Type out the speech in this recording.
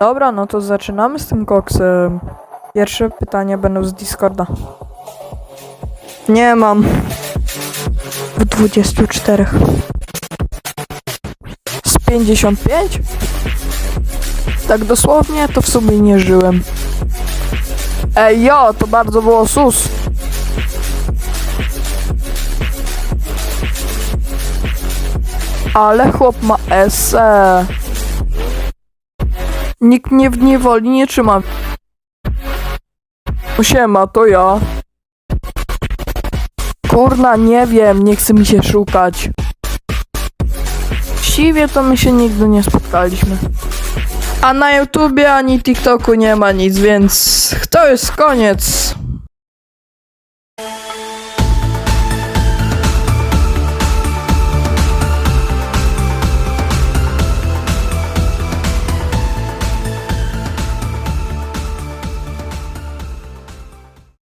Dobra, no to zaczynamy z tym koksem. Pierwsze pytania będą z Discorda. Nie mam. W 24. Z 55? Tak dosłownie to w sumie nie żyłem. Ej, jo, to bardzo było sus. Ale chłop ma ese. Nikt mnie w niewoli nie trzyma. Siema, to ja. Kurna, nie wiem, nie chce mi się szukać. Siwie to my się nigdy nie spotkaliśmy. A na YouTubie ani TikToku nie ma nic, więc to jest koniec.